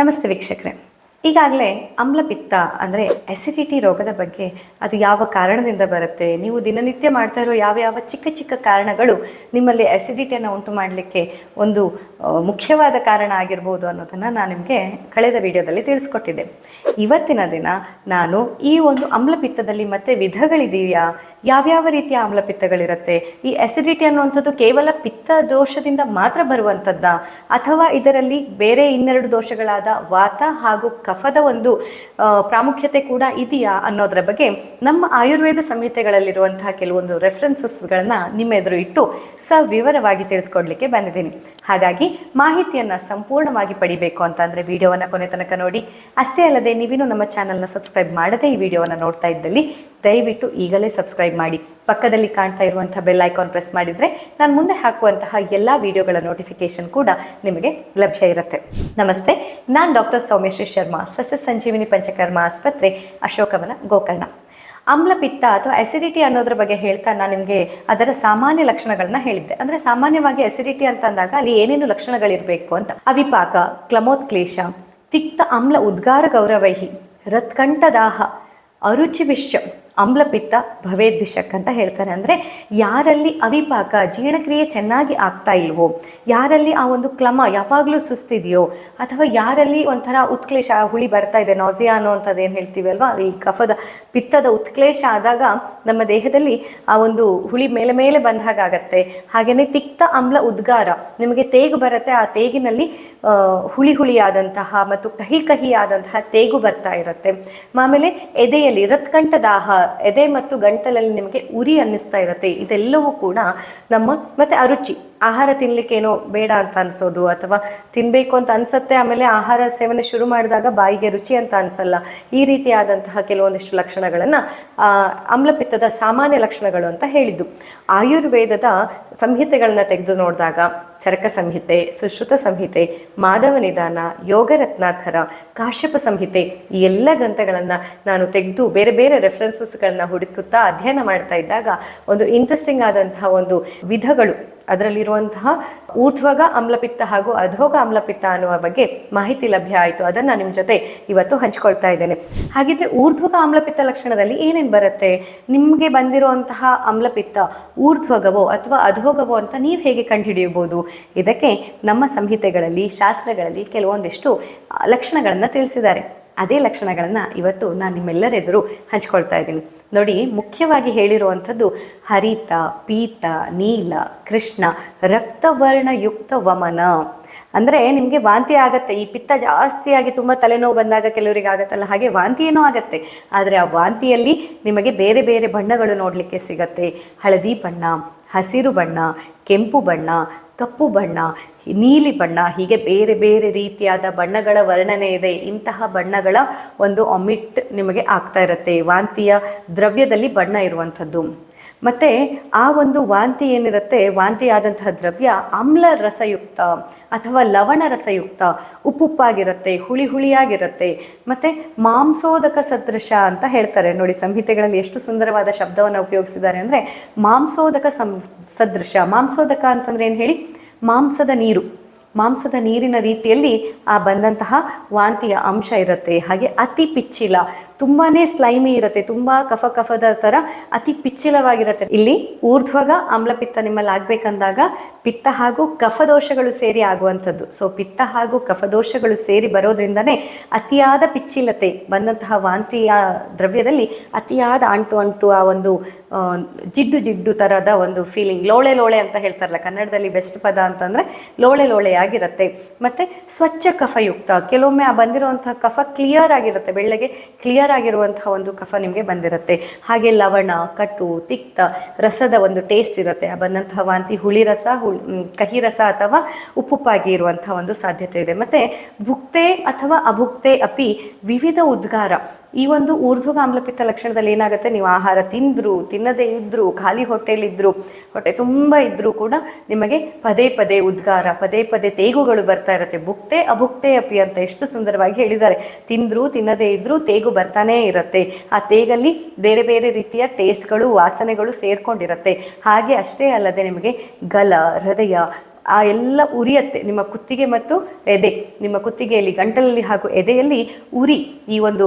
ನಮಸ್ತೆ ವೀಕ್ಷಕರೇ. ಈಗಾಗಲೇ ಆಮ್ಲಪಿತ್ತ ಅಂದರೆ ಎಸಿಡಿಟಿ ರೋಗದ ಬಗ್ಗೆ ಅದು ಯಾವ ಕಾರಣದಿಂದ ಬರುತ್ತೆ? ನೀವು ದಿನನಿತ್ಯ ಮಾಡ್ತಾ ಇರೋ ಯಾವ ಯಾವ ಚಿಕ್ಕ ಚಿಕ್ಕ ಕಾರಣಗಳು ನಿಮ್ಮಲ್ಲಿ ಎಸಿಡಿಟಿಯನ್ನು ಉಂಟು ಮಾಡಲಿಕ್ಕೆ ಒಂದು ಮುಖ್ಯವಾದ ಕಾರಣ ಆಗಿರ್ಬೋದು ಅನ್ನೋದನ್ನು ನಾನು ನಿಮಗೆ ಕಳೆದ ವಿಡಿಯೋದಲ್ಲಿ ತಿಳಿಸ್ಕೊಟ್ಟಿದ್ದೆ. ಇವತ್ತಿನ ದಿನ ನಾನು ಈ ಒಂದು ಆಮ್ಲಪಿತ್ತದಲ್ಲಿ ಮತ್ತೆ ವಿಧಗಳಿದೆಯಾ? ಯಾವ್ಯಾವ ರೀತಿಯ ಆಮ್ಲಪಿತ್ತಗಳಿರುತ್ತೆ ಈ ಎಸಿಡಿಟಿ ಅನ್ನುವಂಥದ್ದು ಕೇವಲ ಪಿತ್ತ ದೋಷದಿಂದ ಮಾತ್ರ ಬರುವಂಥದ್ದ? ಅಥವಾ ಇದರಲ್ಲಿ ಬೇರೆ ಇನ್ನೆರಡು ದೋಷಗಳಾದ ವಾತ ಹಾಗೂ ಕಫದ ಒಂದು ಪ್ರಾಮುಖ್ಯತೆ ಕೂಡ ಇದೆಯಾ ಅನ್ನೋದರ ಬಗ್ಗೆ ನಮ್ಮ ಆಯುರ್ವೇದ ಸಂಹಿತೆಗಳಲ್ಲಿರುವಂತಹ ಕೆಲವೊಂದು ರೆಫರೆನ್ಸಸ್ಗಳನ್ನು ನಿಮ್ಮ ಎದುರು ಇಟ್ಟು ಸವಿವರವಾಗಿ ತಿಳಿಸ್ಕೊಡ್ಲಿಕ್ಕೆ ಬಂದಿದ್ದೀನಿ. ಹಾಗಾಗಿ ಮಾಹಿತಿಯನ್ನು ಸಂಪೂರ್ಣವಾಗಿ ಪಡಿಬೇಕು ಅಂತ ಅಂದರೆ ವಿಡಿಯೋವನ್ನು ಕೊನೆ ತನಕ ನೋಡಿ. ಅಷ್ಟೇ ಅಲ್ಲದೆ ನೀವಿನ್ನೂ ನಮ್ಮ ಚಾನೆಲ್ನ ಸಬ್ಸ್ಕ್ರೈಬ್ ಮಾಡದೆ ಈ ವಿಡಿಯೋವನ್ನು ನೋಡ್ತಾ ಇದ್ದಲ್ಲಿ ದಯವಿಟ್ಟು ಈಗಲೇ ಸಬ್ಸ್ಕ್ರೈಬ್ ಮಾಡಿ. ಪಕ್ಕದಲ್ಲಿ ಕಾಣ್ತಾ ಇರುವಂಥ ಬೆಲ್ ಐಕಾನ್ ಪ್ರೆಸ್ ಮಾಡಿದರೆ ನಾನು ಮುಂದೆ ಹಾಕುವಂತಹ ಎಲ್ಲ ವಿಡಿಯೋಗಳ ನೋಟಿಫಿಕೇಶನ್ ಕೂಡ ನಿಮಗೆ ಲಭ್ಯ ಇರುತ್ತೆ. ನಮಸ್ತೆ, ನಾನು ಡಾಕ್ಟರ್ ಸೌಮ್ಯಶ್ರೀ ಶರ್ಮಾ, ಸಸ್ಯ ಸಂಜೀವಿನಿ ಪಂಚಕರ್ಮ ಆಸ್ಪತ್ರೆ, ಅಶೋಕವನ ಗೋಕರ್ಣ. ಆಮ್ಲಪಿತ್ತ ಅಥವಾ ಅಸಿಡಿಟಿ ಅನ್ನೋದ್ರ ಬಗ್ಗೆ ಹೇಳ್ತಾ ನಾನು ನಿಮಗೆ ಅದರ ಸಾಮಾನ್ಯ ಲಕ್ಷಣಗಳನ್ನ ಹೇಳಿದ್ದೆ. ಅಂದರೆ ಸಾಮಾನ್ಯವಾಗಿ ಅಸಿಡಿಟಿ ಅಂತ ಅಂದಾಗ ಅಲ್ಲಿ ಏನೇನು ಲಕ್ಷಣಗಳಿರಬೇಕು ಅಂತ. ಅವಿಪಾಕ, ಕ್ಲಮೋತ್ಕ್ಲೇಶ, ತಿಕ್ತ ಆಮ್ಲ ಉದ್ಗಾರ ಗೌರವೈಹಿ, ರತ್ಕಂಠದಾಹ ಅರುಚಿವಿಶ್ಚ ಆಮ್ಲಪಿತ್ತ ಭವೇದ್ಭಿಷಕ್ ಅಂತ ಹೇಳ್ತಾರೆ. ಅಂದರೆ ಯಾರಲ್ಲಿ ಅವಿಪಾಕ ಜೀರ್ಣಕ್ರಿಯೆ ಚೆನ್ನಾಗಿ ಆಗ್ತಾ ಇಲ್ವೋ, ಯಾರಲ್ಲಿ ಆ ಒಂದು ಕ್ಲಮ ಯಾವಾಗಲೂ ಸುಸ್ತಿದೆಯೋ, ಅಥವಾ ಯಾರಲ್ಲಿ ಒಂಥರ ಉತ್ಕ್ಲೇಶ ಹುಳಿ ಬರ್ತಾ ಇದೆ ನಾಸಿಯಾ ಅನ್ನೋವಂಥದ್ದು ಏನು ಹೇಳ್ತೀವಿ ಅಲ್ವಾ? ಈ ಕಫದ, ಪಿತ್ತದ ಉತ್ಕ್ಲೇಶ ಆದಾಗ ನಮ್ಮ ದೇಹದಲ್ಲಿ ಆ ಒಂದು ಹುಳಿ ಮೇಲೆ ಮೇಲೆ ಬಂದ ಹಾಗಾಗತ್ತೆ ಹಾಗೆಯೇ ತಿಕ್ತ ಆಮ್ಲ ಉದ್ಗಾರ, ನಿಮಗೆ ತೇಗು ಬರುತ್ತೆ, ಆ ತೇಗಿನಲ್ಲಿ ಹುಳಿ ಹುಳಿ ಹುಳಿಯಾದಂತಹ ಮತ್ತು ಕಹಿ ಕಹಿಯಾದಂತಹ ತೇಗು ಬರ್ತಾ ಇರುತ್ತೆ. ಆಮೇಲೆ ಎದೆಯಲ್ಲಿ ರತ್ಕಂಠ ದಾಹ ಎದೆ ಮತ್ತು ಗಂಟಲಲ್ಲಿ ನಿಮಗೆ ಉರಿ ಅನ್ನಿಸ್ತಾ ಇರುತ್ತೆ. ಇದೆಲ್ಲವೂ ಕೂಡ ನಮ್ಮ ಮತ್ತೆ ಅರುಚಿ. ಆಹಾರ ತಿನ್ಲಿಕ್ಕೇನೋ ಬೇಡ ಅಂತ ಅನ್ಸೋದು ಅಥವಾ ತಿನ್ನಬೇಕು ಅಂತ ಅನ್ಸತ್ತೆ, ಆಮೇಲೆ ಆಹಾರ ಸೇವನೆ ಶುರು ಮಾಡಿದಾಗ ಬಾಯಿಗೆ ರುಚಿ ಅಂತ ಅನ್ಸಲ್ಲ. ಈ ರೀತಿಯಾದಂತಹ ಕೆಲವೊಂದಿಷ್ಟು ಲಕ್ಷಣಗಳನ್ನು ಆಮ್ಲಪಿತ್ತದ ಸಾಮಾನ್ಯ ಲಕ್ಷಣಗಳು ಅಂತ ಹೇಳಿದ್ದು. ಆಯುರ್ವೇದದ ಸಂಹಿತೆಗಳನ್ನ ತೆಗೆದು ನೋಡಿದಾಗ, ಚರಕ ಸಂಹಿತೆ, ಸುಶ್ರುತ ಸಂಹಿತೆ ಮಾಧವ ನಿಧಾನ, ಯೋಗ ರತ್ನಾಕರ, ಕಾಶ್ಯಪ ಸಂಹಿತೆ, ಈ ಎಲ್ಲ ಗ್ರಂಥಗಳನ್ನು ನಾನು ತೆಗೆದು ಬೇರೆ ಬೇರೆ ರೆಫರೆನ್ಸಸ್ಗಳನ್ನ ಹುಡುಕುತ್ತಾ ಅಧ್ಯಯನ ಮಾಡ್ತಾ ಇದ್ದಾಗ, ಒಂದು ಇಂಟ್ರೆಸ್ಟಿಂಗ್ ಆದಂತಹ ಒಂದು ವಿಧಗಳು ಅದರಲ್ಲಿರುವಂತಹ ಊರ್ಧ್ವಗ ಅಮ್ಲಪಿತ್ತ ಹಾಗೂ ಅಧೋಗ ಅಮ್ಲಪಿತ್ತ ಅನ್ನುವ ಬಗ್ಗೆ ಮಾಹಿತಿ ಲಭ್ಯ ಆಯಿತು. ಅದನ್ನು ನಿಮ್ಮ ಜೊತೆ ಇವತ್ತು ಹಂಚ್ಕೊಳ್ತಾ ಇದ್ದೇನೆ. ಹಾಗಿದ್ರೆ ಊರ್ಧ್ವಗ ಆಮ್ಲಪಿತ್ತ ಲಕ್ಷಣದಲ್ಲಿ ಏನೇನು ಬರುತ್ತೆ? ನಿಮಗೆ ಬಂದಿರುವಂತಹ ಅಮ್ಲಪಿತ್ತ ಊರ್ಧ್ವಗವೋ ಅಥವಾ ಅಧೋಗವೋ ಅಂತ ನೀವು ಹೇಗೆ ಕಂಡುಹಿಡಿಯಬಹುದು? ಇದಕ್ಕೆ ನಮ್ಮ ಸಂಹಿತೆಗಳಲ್ಲಿ, ಶಾಸ್ತ್ರಗಳಲ್ಲಿ ಕೆಲವೊಂದಿಷ್ಟು ಲಕ್ಷಣಗಳನ್ನು ತಿಳಿಸಿದ್ದಾರೆ. ಅದೇ ಲಕ್ಷಣಗಳನ್ನು ಇವತ್ತು ನಾನು ನಿಮ್ಮೆಲ್ಲರೆದುರು ಹಂಚ್ಕೊಳ್ತಾ ಇದ್ದೀನಿ. ನೋಡಿ, ಮುಖ್ಯವಾಗಿ ಹೇಳಿರುವಂಥದ್ದು ಹರಿತ, ಪೀತ, ನೀಲ, ಕೃಷ್ಣ, ರಕ್ತವರ್ಣಯುಕ್ತ ವಮನ. ಅಂದರೆ ನಿಮಗೆ ವಾಂತಿ ಆಗತ್ತೆ, ಈ ಪಿತ್ತ ಜಾಸ್ತಿಯಾಗಿ ತುಂಬ ತಲೆನೋವು ಬಂದಾಗ ಕೆಲವರಿಗೆ ಆಗುತ್ತಲ್ಲ, ಹಾಗೆ ವಾಂತಿ ಏನೋ ಆಗತ್ತೆ. ಆದರೆ ಆ ವಾಂತಿಯಲ್ಲಿ ನಿಮಗೆ ಬೇರೆ ಬೇರೆ ಬಣ್ಣಗಳು ನೋಡಲಿಕ್ಕೆ ಸಿಗತ್ತೆ. ಹಳದಿ ಬಣ್ಣ, ಹಸಿರು ಬಣ್ಣ, ಕೆಂಪು ಬಣ್ಣ, ಕಪ್ಪು ಬಣ್ಣ ನೀಲಿ ಬಣ್ಣ, ಹೀಗೆ ಬೇರೆ ಬೇರೆ ರೀತಿಯಾದ ಬಣ್ಣಗಳ ವರ್ಣನೆ ಇದೆ. ಇಂತಹ ಬಣ್ಣಗಳ ಒಂದು ಒಮಿಟ್ ನಿಮಗೆ ಆಗ್ತಾ ಇರುತ್ತೆ. ವಾಂತಿಯ ದ್ರವ್ಯದಲ್ಲಿ ಬಣ್ಣ ಇರುವಂಥದ್ದು. ಮತ್ತು ಆ ಒಂದು ವಾಂತಿ ಏನಿರುತ್ತೆ? ವಾಂತಿ ಆದಂತಹ ದ್ರವ್ಯ ಆಮ್ಲ ರಸಯುಕ್ತ ಅಥವಾ ಲವಣ ರಸಯುಕ್ತ. ಉಪ್ಪುಪ್ಪಾಗಿರುತ್ತೆ, ಹುಳಿ ಹುಳಿಯಾಗಿರುತ್ತೆ. ಮತ್ತು ಮಾಂಸೋದಕ ಸದೃಶ ಅಂತ ಹೇಳ್ತಾರೆ. ನೋಡಿ, ಸಂಹಿತೆಗಳಲ್ಲಿ ಎಷ್ಟು ಸುಂದರವಾದ ಶಬ್ದವನ್ನು ಉಪಯೋಗಿಸಿದ್ದಾರೆ ಅಂದರೆ ಮಾಂಸೋದಕ ಸಂ, ಸದೃಶ. ಮಾಂಸೋದಕ ಅಂತಂದ್ರೆ ಏನು ಹೇಳಿ? ಮಾಂಸದ ನೀರು. ಮಾಂಸದ ನೀರಿನ ರೀತಿಯಲ್ಲಿ ಆ ಬಂದಂತಹ ವಾಂತಿಯ ಅಂಶ ಇರುತ್ತೆ. ಹಾಗೆ ಅತಿ ಪಿಚ್ಚಿಲ ತುಂಬಾ ಸ್ಲೈಮಿ ಇರುತ್ತೆ, ತುಂಬ ಕಫ ಕಫದ ಥರ ಅತಿ ಪಿಚ್ಚಿಲವಾಗಿರುತ್ತೆ. ಇಲ್ಲಿ ಊರ್ಧ್ವಗ ಆಮ್ಲಪಿತ್ತ ನಿಮ್ಮಲ್ಲಿ ಆಗಬೇಕಂದಾಗ ಪಿತ್ತ ಹಾಗೂ ಕಫದೋಷಗಳು ಸೇರಿ ಆಗುವಂಥದ್ದು. ಸೊ ಪಿತ್ತ ಹಾಗೂ ಕಫದೋಷಗಳು ಸೇರಿ ಬರೋದ್ರಿಂದನೇ ಅತಿಯಾದ ಪಿಚ್ಚಿಲತೆ ಬಂದಂತಹ ವಾಂತಿಯ ದ್ರವ್ಯದಲ್ಲಿ ಅತಿಯಾದ ಅಂಟು ಅಂಟು ಆ ಒಂದು ಜಿಡ್ಡು ಜಿಡ್ಡು ಥರದ ಒಂದು ಫೀಲಿಂಗ್ ಲೋಳೆ ಲೋಳೆ ಅಂತ ಹೇಳ್ತಾರಲ್ಲ, ಕನ್ನಡದಲ್ಲಿ ಬೆಸ್ಟ್ ಪದ ಅಂತಂದರೆ ಲೋಳೆ ಲೋಳೆ ಆಗಿರುತ್ತೆ ಮತ್ತು ಸ್ವಚ್ಛ ಕಫಯುಕ್ತ, ಕೆಲವೊಮ್ಮೆ ಆ ಬಂದಿರುವಂತಹ ಕಫ ಕ್ಲಿಯರ್ ಆಗಿರುತ್ತೆ, ಬೆಳ್ಳಗೆ ಕ್ಲಿಯರ್ ಆಗಿರುವಂತಹ ಒಂದು ಕಫ ನಿಮಗೆ ಬಂದಿರುತ್ತೆ. ಹಾಗೆ ಲವಣ ಕಟು ತಿಕ್ತ, ರಸದ ಒಂದು ಟೇಸ್ಟ್ ಇರುತ್ತೆ. ಬಂದಂತಹ ವಾಂತಿ, ಹುಳಿ ರಸ ಕಹಿ ರಸ ಅಥವಾ ಉಪ್ಪುಪ್ಪಾಗಿ ಇರುವಂತಹ ಒಂದು ಸಾಧ್ಯತೆ ಇದೆ. ಮತ್ತೆ ಭುಕ್ತೆ ಅಥವಾ ಅಭುಕ್ತೆ ಅಪಿ ವಿವಿಧ ಉದ್ಗಾರ. ಈ ಒಂದು ಊರ್ಧ್ವಗ ಆಮ್ಲಪಿತ್ತ ಲಕ್ಷಣದಲ್ಲಿ ಏನಾಗುತ್ತೆ? ನೀವು ಆಹಾರ ತಿಂದ್ರು, ತಿನ್ನದೇ ಇದ್ದರೂ ಖಾಲಿ ಹೊಟ್ಟೆಲಿದ್ದರೂ ಹೊಟ್ಟೆ ತುಂಬ ಇದ್ದರೂ ಕೂಡ ನಿಮಗೆ ಪದೇ ಪದೇ ಉದ್ಗಾರ, ಪದೇ ಪದೇ ತೇಗುಗಳು ಬರ್ತಾ ಇರುತ್ತೆ. ಭುಕ್ತೆ, ಅಭುಕ್ತೆ ಅಪಿ ಅಂತ ಎಷ್ಟು ಸುಂದರವಾಗಿ ಹೇಳಿದ್ದಾರೆ. ತಿಂದ್ರು, ತಿನ್ನದೇ ಇದ್ದರೂ ತೇಗು ಬರ್ತಾನೇ ಇರುತ್ತೆ. ಆ ತೇಗಲ್ಲಿ ಬೇರೆ ಬೇರೆ ರೀತಿಯ ಟೇಸ್ಟ್ಗಳು, ವಾಸನೆಗಳು ಸೇರ್ಕೊಂಡಿರುತ್ತೆ. ಹಾಗೆ ಅಷ್ಟೇ ಅಲ್ಲದೆ ನಿಮಗೆ ಗಲ, ಹೃದಯ ಆ ಎಲ್ಲ ಉರಿಯತ್ತೆ. ನಿಮ್ಮ ಕುತ್ತಿಗೆ ಮತ್ತು ಎದೆ. ನಿಮ್ಮ ಕುತ್ತಿಗೆಯಲ್ಲಿ, ಗಂಟಲಲ್ಲಿ ಹಾಗೂ ಎದೆಯಲ್ಲಿ ಉರಿ ಈ ಒಂದು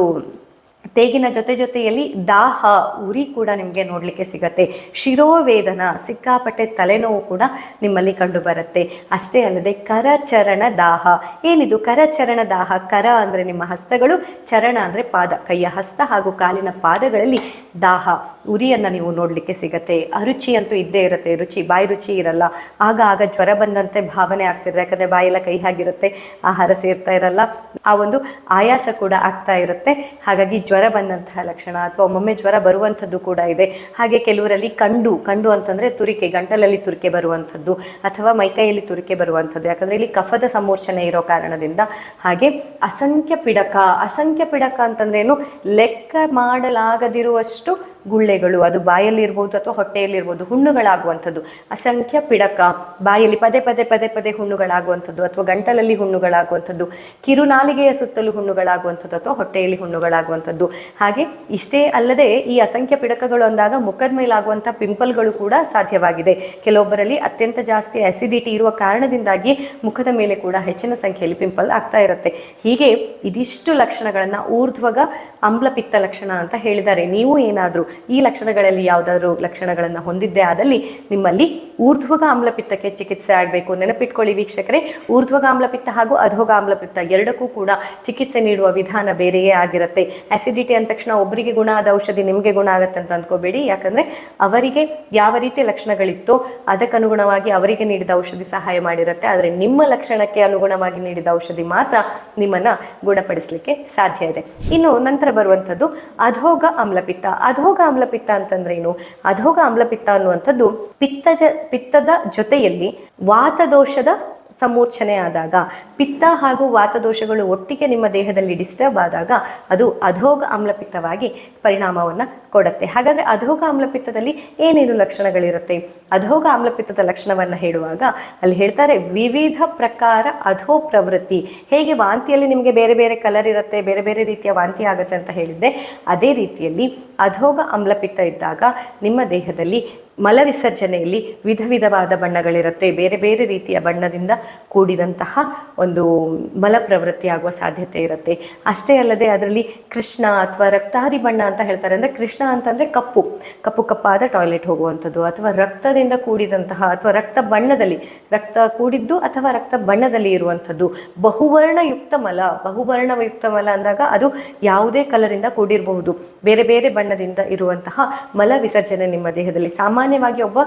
ತೇಗಿನ ಜೊತೆ ಜೊತೆಯಲ್ಲಿ ದಾಹ, ಉರಿ ಕೂಡ ನಿಮಗೆ ನೋಡಲಿಕ್ಕೆ ಸಿಗತ್ತೆ. ಶಿರೋವೇದನ, ಸಿಕ್ಕಾಪಟ್ಟೆ ತಲೆನೋವು ಕೂಡ ನಿಮ್ಮಲ್ಲಿ ಕಂಡುಬರುತ್ತೆ ಅಷ್ಟೇ ಅಲ್ಲದೆ ಕರಚರಣ ದಾಹ. ಏನಿದು ಕರಚರಣ ದಾಹ? ಕರ ಅಂದರೆ ನಿಮ್ಮ ಹಸ್ತಗಳು, ಚರಣ ಅಂದರೆ ಪಾದ. ಕೈಯ ಹಸ್ತ ಹಾಗೂ ಕಾಲಿನ ಪಾದಗಳಲ್ಲಿ ದಾಹ, ಉರಿಯನ್ನು ನೀವು ನೋಡಲಿಕ್ಕೆ ಸಿಗತ್ತೆ. ಅರುಚಿ ಅಂತೂ ಇದ್ದೇ ಇರುತ್ತೆ, ರುಚಿ, ಬಾಯಿ ರುಚಿ ಇರಲ್ಲ. ಆಗ ಆಗ ಜ್ವರ ಬಂದಂತೆ ಭಾವನೆ ಆಗ್ತಿರುತ್ತೆ. ಯಾಕಂದರೆ ಬಾಯೆಲ್ಲ ಕೈ ಆಗಿರುತ್ತೆ ಆಹಾರ ಸೇರ್ತಾ ಇರಲ್ಲ. ಆ ಒಂದು ಆಯಾಸ ಕೂಡ ಆಗ್ತಾ ಇರುತ್ತೆ. ಹಾಗಾಗಿ ಜ್ವರ ಬಂದಂತಹ ಲಕ್ಷಣ ಅಥವಾ ಒಮ್ಮೊಮ್ಮೆ ಜ್ವರ ಬರುವಂಥದ್ದು ಕೂಡ ಇದೆ. ಹಾಗೆ ಕೆಲವರಲ್ಲಿ ಕಂಡು ಕಂಡು ಅಂತಂದರೆ ತುರಿಕೆ, ಗಂಟಲಲ್ಲಿ ತುರಿಕೆ ಬರುವಂಥದ್ದು ಅಥವಾ ಮೈಕೈಯಲ್ಲಿ ತುರಿಕೆ ಬರುವಂಥದ್ದು. ಯಾಕಂದರೆ ಇಲ್ಲಿ ಕಫದ ಸಮೋರ್ಚನೆ ಇರೋ ಕಾರಣದಿಂದ. ಹಾಗೆ ಅಸಂಖ್ಯ ಪಿಡಕ ಅಸಂಖ್ಯ ಪಿಡಕ ಅಂತಂದ್ರೆ ಏನು ಲೆಕ್ಕ ಮಾಡಲಾಗದಿರುವಷ್ಟು costo ಗುಳ್ಳೆಗಳು, ಅದು ಬಾಯಲ್ಲಿರ್ಬೋದು ಅಥವಾ ಹೊಟ್ಟೆಯಲ್ಲಿರ್ಬೋದು, ಹುಣ್ಣುಗಳಾಗುವಂಥದ್ದು. ಅಸಂಖ್ಯ ಪಿಡಕ, ಬಾಯಲ್ಲಿ ಪದೇ ಪದೇ ಪದೇ ಪದೇ ಹುಣ್ಣುಗಳಾಗುವಂಥದ್ದು ಅಥವಾ ಗಂಟಲಲ್ಲಿ ಹುಣ್ಣುಗಳಾಗುವಂಥದ್ದು, ಕಿರುನಾಲಿಗೆಯ ಸುತ್ತಲೂ ಹುಣ್ಣುಗಳಾಗುವಂಥದ್ದು ಅಥವಾ ಹೊಟ್ಟೆಯಲ್ಲಿ ಹುಣ್ಣುಗಳಾಗುವಂಥದ್ದು. ಹಾಗೆ ಇಷ್ಟೇ ಅಲ್ಲದೆ ಈ ಅಸಂಖ್ಯ ಪಿಡಕಗಳು ಅಂದಾಗ ಮುಖದ ಮೇಲಾಗುವಂಥ ಪಿಂಪಲ್ಗಳು ಕೂಡ ಸಾಧ್ಯವಾಗಿದೆ. ಕೆಲವೊಬ್ಬರಲ್ಲಿ ಅತ್ಯಂತ ಜಾಸ್ತಿ ಅಸಿಡಿಟಿ ಇರುವ ಕಾರಣದಿಂದಾಗಿ ಮುಖದ ಮೇಲೆ ಕೂಡ ಹೆಚ್ಚಿನ ಸಂಖ್ಯೆಯಲ್ಲಿ ಪಿಂಪಲ್ ಆಗ್ತಾ ಇರುತ್ತೆ. ಹೀಗೆ ಇದಿಷ್ಟು ಲಕ್ಷಣಗಳನ್ನು ಊರ್ಧ್ವಗ ಆಮ್ಲಪಿತ್ತ ಲಕ್ಷಣ ಅಂತ ಹೇಳಿದ್ದಾರೆ. ನೀವು ಏನಾದರೂ ಈ ಲಕ್ಷಣಗಳಲ್ಲಿ ಯಾವುದಾದ್ರೂ ಲಕ್ಷಣಗಳನ್ನು ಹೊಂದಿದ್ದೆ ಆದಲ್ಲಿ ನಿಮ್ಮಲ್ಲಿ ಊರ್ಧ್ವಗ ಆಮ್ಲಪಿತ್ತಕ್ಕೆ ಚಿಕಿತ್ಸೆ ಆಗಬೇಕು. ನೆನಪಿಟ್ಕೊಳ್ಳಿ ವೀಕ್ಷಕರೇ ಊರ್ಧ್ವಗ ಆಮ್ಲಪಿತ್ತ ಹಾಗೂ ಅಧೋಗ ಆಮ್ಲಪಿತ್ತ ಎರಡಕ್ಕೂ ಕೂಡ ಚಿಕಿತ್ಸೆ ನೀಡುವ ವಿಧಾನ ಬೇರೆಯೇ ಆಗಿರುತ್ತೆ. ಅಸಿಡಿಟಿ ಅಂದ ತಕ್ಷಣ ಒಬ್ಬರಿಗೆ ಗುಣ ಆದ ಔಷಧಿ ನಿಮಗೆ ಗುಣ ಆಗುತ್ತೆ ಅಂತ ಅಂದ್ಕೋಬೇಡಿ. ಯಾಕಂದರೆ ಅವರಿಗೆ ಯಾವ ರೀತಿ ಲಕ್ಷಣಗಳಿತ್ತೋ ಅದಕ್ಕನುಗುಣವಾಗಿ ಅವರಿಗೆ ನೀಡಿದ ಔಷಧಿ ಸಹಾಯ ಮಾಡಿರುತ್ತೆ. ಆದರೆ ನಿಮ್ಮ ಲಕ್ಷಣಕ್ಕೆ ಅನುಗುಣವಾಗಿ ನೀಡಿದ ಔಷಧಿ ಮಾತ್ರ ನಿಮ್ಮನ್ನು ಗುಣಪಡಿಸಲಿಕ್ಕೆ ಸಾಧ್ಯ ಇದೆ. ಇನ್ನು ನಂತರ ಬರುವಂಥದ್ದು ಅಧೋಗ ಆಮ್ಲಪಿತ್ತ. ಅಧೋಗ ಆಮ್ಲಪಿತ್ತ ಅಂತಂದ್ರೆ ಏನು ಅಧೋಗ ಆಮ್ಲಪಿತ್ತ ಅನ್ನುವಂಥದ್ದು ಪಿತ್ತಜ ಪಿತ್ತದ ಜೊತೆಯಲ್ಲಿ ವಾತದೋಷದ ಸಮೂರ್ಛನೆ ಆದಾಗ, ಪಿತ್ತ ಹಾಗೂ ವಾತದೋಷಗಳು ಒಟ್ಟಿಗೆ ನಿಮ್ಮ ದೇಹದಲ್ಲಿ ಡಿಸ್ಟರ್ಬ್ ಆದಾಗ ಅದು ಅಧೋಗ ಆಮ್ಲಪಿತ್ತವಾಗಿ ಪರಿಣಾಮವನ್ನು ಕೊಡುತ್ತೆ. ಹಾಗಾದರೆ ಅಧೋಗ ಆಮ್ಲಪಿತ್ತದಲ್ಲಿ ಏನೇನು ಲಕ್ಷಣಗಳಿರುತ್ತೆ? ಅಧೋಗ ಆಮ್ಲಪಿತ್ತದ ಲಕ್ಷಣವನ್ನು ಹೇಳುವಾಗ ಅಲ್ಲಿ ಹೇಳ್ತಾರೆ, ವಿವಿಧ ಪ್ರಕಾರ ಅಧೋ ಪ್ರವೃತ್ತಿ. ಹೇಗೆ ವಾಂತಿಯಲ್ಲಿ ನಿಮಗೆ ಬೇರೆ ಬೇರೆ ಕಲರ್ ಇರುತ್ತೆ, ಬೇರೆ ಬೇರೆ ರೀತಿಯ ವಾಂತಿ ಆಗುತ್ತೆ ಅಂತ ಹೇಳಿದ್ದೆ ಅದೇ ರೀತಿಯಲ್ಲಿ ಅಧೋಗ ಆಮ್ಲಪಿತ್ತ ಇದ್ದಾಗ ನಿಮ್ಮ ದೇಹದಲ್ಲಿ ಮಲ ವಿಸರ್ಜನೆಯಲ್ಲಿ ವಿಧ ವಿಧವಾದ ಬಣ್ಣಗಳಿರುತ್ತೆ. ಬೇರೆ ಬೇರೆ ರೀತಿಯ ಬಣ್ಣದಿಂದ ಕೂಡಿದಂತಹ ಒಂದು ಮಲ ಪ್ರವೃತ್ತಿ ಆಗುವ ಸಾಧ್ಯತೆ ಇರುತ್ತೆ. ಅಷ್ಟೇ ಅಲ್ಲದೆ ಅದರಲ್ಲಿ ಕೃಷ್ಣ ಅಥವಾ ರಕ್ತಾದಿ ಬಣ್ಣ ಅಂತ ಹೇಳ್ತಾರೆ. ಅಂದರೆ ಕೃಷ್ಣ ಅಂತಂದರೆ ಕಪ್ಪು. ಕಪ್ಪು ಕಪ್ಪಾದ ಟಾಯ್ಲೆಟ್ ಹೋಗುವಂಥದ್ದು. ಅಥವಾ ರಕ್ತದಿಂದ ಕೂಡಿದಂತಹ ಅಥವಾ ರಕ್ತ ಬಣ್ಣದಲ್ಲಿ, ರಕ್ತ ಕೂಡಿದ್ದು ಅಥವಾ ರಕ್ತ ಬಣ್ಣದಲ್ಲಿ ಇರುವಂಥದ್ದು. ಬಹುವರ್ಣಯುಕ್ತ ಮಲ. ಬಹುವರ್ಣಯುಕ್ತ ಮಲ ಅಂದಾಗ ಅದು ಯಾವುದೇ ಕಲರಿಂದ ಕೂಡಿರಬಹುದು. ಬೇರೆ ಬೇರೆ ಬಣ್ಣದಿಂದ ಇರುವಂತಹ ಮಲ ವಿಸರ್ಜನೆ ನಿಮ್ಮ ದೇಹದಲ್ಲಿ ಸಾಮಾನ್ಯವಾಗಿ ಒಬ್ಬ